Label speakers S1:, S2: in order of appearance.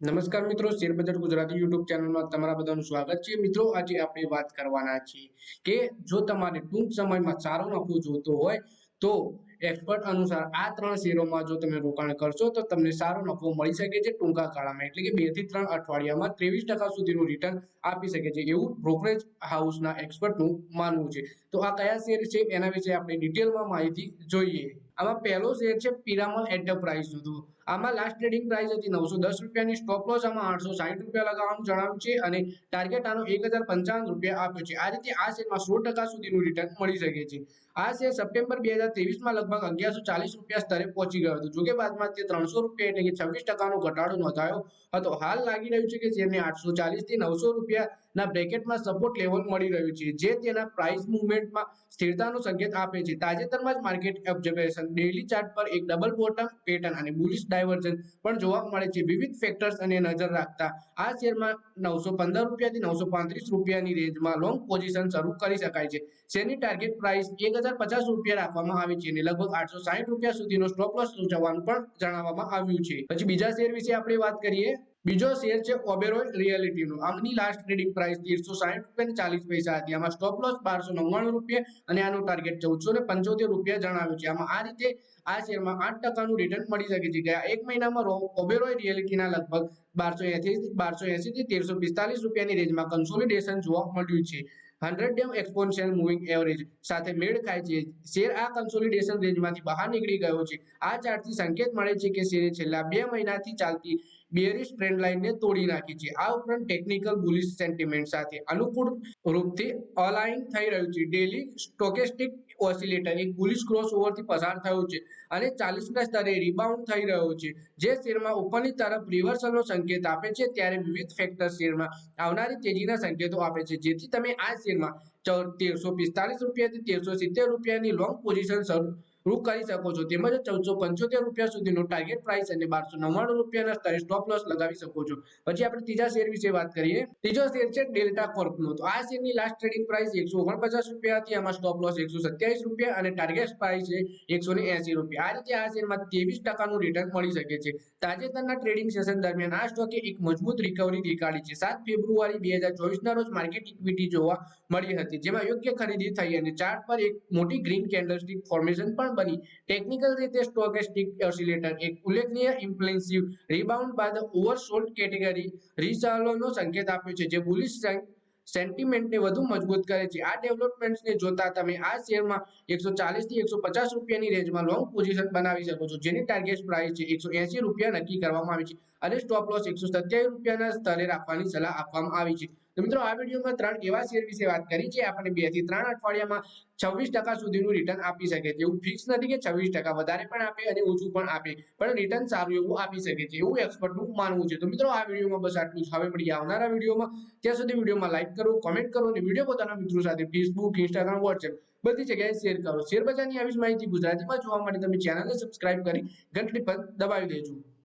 S1: નમસ્કાર મિત્રો, શેર બજાર ગુજરાતી યુટ્યુબ ચેનલમાં તમારા બધાનું સ્વાગત છે. મિત્રો, આજે આપણે વાત કરવાના છીએ કે જો તમારે ટૂંક સમયમાં સારો નફો જોતો હોય, તો એક્સપર્ટ અનુસાર આ ત્રણ શેરોમાં જો તમે રોકાણ કરશો, તો તમને સારો નફો મળી શકે છે ટૂંકા ગાળામાં. એટલે કે બેથી ત્રણ અઠવાડિયામાં ત્રેવીસ ટકા સુધીનું રિટર્ન આપી શકે છે એવું બ્રોકરેજ હાઉસના એક્સપર્ટનું માનવું છે. તો આ કયા શેર છે, એના વિશે આપણે ડિટેલમાં માહિતી જોઈએ. આમાં પહેલો શેર છે પિરામલ એન્ટરપ્રાઇઝનું આમાં લાસ્ટ ટ્રેડિંગ પ્રાઇસ હતી નવસો દસ રૂપિયાની સ્ટોપ લોસ આમાં આઠસો સાઠ રૂપિયા લગાવવાનું જણાવ્યું છે અને ટાર્ગેટ આનો એક હજાર પંચાવન રૂપિયા આપ્યો છે. આ રીતે આ શેરમાં સો ટકા સુધીનું રિટર્ન મળી શકે છે. આ શેર સપ્ટેમ્બર બે હજાર ત્રેવીસમાં લગભગ અગિયારસો ચાલીસ રૂપિયા સ્તરે પહોંચી ગયો હતો. જોકે બાદમાં તે ત્રણસો રૂપિયા એટલે કે છવ્વીસ ટકાનો ઘટાડો નોંધાયો હતો. હાલ લાગી રહ્યું છે કે શેરને આઠસો ચાલીસથી નવસો રૂપિયાના બ્રેકેટમાં સપોર્ટ લેવલ મળી રહ્યું છે. જે તેના પ્રાઇસ મુવમેન્ટમાં સ્થિરતાનો સંકેત આપે છે. તાજેતરમાં જ માર્કેટ ઓબ્ઝર્વેશન ડેલી ચાર્ટ પર એક ડબલ બોટમ પેટર્ન અને બુલિશ ડાયવર્જન પણ જોવા મળે છે. વિવિધ ફેક્ટર્સ અને નજર રાખતા આ શેરમાં નવસો પંદર રૂપિયાથી નવસો પાંત્રીસ રૂપિયાની રેન્જમાં લોંગ પોઝિશન શરૂ કરી શકાય છે. શેરની ટાર્ગેટ પ્રાઇસ એક હજાર પચાસ રૂપિયા રાખવામાં આવી છે અને લગભગ આઠસો સાઠ રૂપિયા સુધીનો સ્ટોપ લોસ જવાનું પણ જણાવવામાં આવ્યું છે. પછી બીજા શેર વિશે આપણે વાત કરીએ. બીજો શેર છે ઓબેરોય રિયાલિટીનો આમની લાસ્ટ ટ્રેડિંગ પ્રાઇસ તેરસો સાહીઠ રૂપિયા ચાલીસ પૈસા હતી. આમાં સ્ટોપ લોસ બારસો નવ્વાણું રૂપિયા અને આનું ટાર્ગેટ ચૌદસો ને પંચોતેર રૂપિયા જણાવ્યું છે. આમાં આ રીતે આ શેરમાં આઠ ટકાનું રિટર્ન મળી શકે છે. ગયા એક મહિનામાં ઓબેરોય રિયાલિટીના લગભગ બારસો એસી બારસો એસી થી તેરસો પિસ્તાલીસ રૂપિયાની રેન્જમાં કન્સોલિડેશન જોવા મળ્યું છે. Hundred day exponential moving average સાથે મેળ ખાય છે. શેર આ કન્સોલિડેશન રેન્જમાંથી બહાર નીકળી ગયો છે. આ ચાર્ટથી સંકેત મળે છે કે શેરે છેલ્લા બે મહિનાથી ચાલતી બિયરિશ ટ્રેન્ડ લાઇનને તોડી નાખી છે. આ ઉપરાંત ટેકનિકલ બુલિશ સેન્ટિમેન્ટ સાથે અનુકૂળ રૂપથી અલાઇન થઈ રહ્યું છે. ડેલી સ્ટોકેસ્ટિક ઓસિલેટર એક બુલિશ ક્રોસ ઓવરથી પસાર થયું છે અને ચાલીસના સ્તરે રિબાઉન્ડ થઈ રહ્યો છે. જે શેરમાં ઉપરની તરફ રિવર્સલનો સંકેત આપે છે ત્યારે વિવિધ ફેક્ટર શેરમાં આવનારી તેજીના સંકેતો આપે છે. જેથી તમે આ શેરમાં તેરસો પિસ્તાલીસ રૂપિયાથી તેરસો સિત્તેર રૂપિયાની લોંગ પોઝિશન શરૂ કરી શકો છો. તેમજ ચૌદસો પંચોતેર રૂપિયા સુધીનો ટાર્ગેટ પ્રાઇસ અને બારસો નવ્વાણું રૂપિયાના સ્તરે સ્ટોપ લોસ લગાવી શકો છો. પછી આપણે ત્રીજા શેર વિશે વાત કરીએ. ત્રીજો શેર છે ડેલ્ટા કોર્પનો. તો આ શેરની લાસ્ટ ટ્રેડિંગ પ્રાઇસ એકસો ઓગણપચાસ રૂપિયા હતી. આમાં સ્ટોપ લોસ એકસો સત્યાવીસ રૂપિયા અને ટાર્ગેટ પ્રાઇસ છે એકસો ને એસી રૂપિયા. આ રીતે આ શેરમાં ત્રેવીસ ટકાનું રિટર્ન મળી શકે છે. તાજેતરના ટ્રેડિંગ સેશન દરમિયાન આ સ્ટોકે એક મજબૂત રિકવરી દેખાડી છે. સાત ફેબ્રુઆરી બે હજાર ચોવીસના રોજ માર્કેટ ઇક્વિટી જોવા મળી હતી, જેમાં યોગ્ય ખરીદી થઈ અને ચાર્ટ પર એક મોટી ગ્રીન કેન્ડલસ્ટિક ફોર્મેશન પણ બની ટેકનિકલ રીતે સ્ટોકેસ્ટિક ઓસિલેટર, એક ઉલ્લેખનીય ઇમ્પ્લેન્સિવ રિબાઉન્ડ બાદ ઓવરસોલ્ડ કેટેગરી રિચાલોનો સંકેત આપ્યો છે, જે બુલિશ સેન્ટિમેન્ટને વધુ મજબૂત કરે છે. આ ડેવલપમેન્ટ્સને જોતા તમે આ શેરમાં એકસો ચાલીસથી એકસો પચાસ રૂપિયાની રેન્જમાં લોંગ પોઝિશન બનાવી શકો છો, જેની ટાર્ગેટ પ્રાઇસ છે એકસો એસી રૂપિયા નક્કી કરવામાં આવી છે અને સ્ટોપ લોસ એકસો સત્યાવીસ રૂપિયાના સ્તરે રાખવાની સલાહ આપવામાં આવી છે. તો મિત્રો, આ વિડીયોમાં ત્રણ એવા શેર વિશે વાત કરી છે? આપણને બેથી ત્રણ અઠવાડિયામાં છવ્વીસ ટકા સુધીનું રિટર્ન આપી શકે છે. એવું ફિક્સ નથી કે છવ્વીસ ટકા વધારે પણ આપે અને ઓછું પણ આપે, પણ રિટર્ન સારું એવું આપી શકે છે. એવું એક્સપર્ટનું માનવું છે. તો મિત્રો, આ વિડીયોમાં બસ આટલું જ. હવે મળી આવનારા વિડીયોમાં. ત્યાં સુધી વિડીયોમાં લાઈક કરો કોમેન્ટ કરો અને વીડિયો પોતાના મિત્રો સાથે ફેસબુક ઇન્સ્ટાગ્રામ વોટ્સએપ બધી જગ્યાએ શેર કરો. શેર બજારની આવી જ માહિતી ગુજરાતીમાં જોવા માટે તમે ચેનલને સબસ્ક્રાઇબ કરી ઘંટડી પર દબાવી દેજો.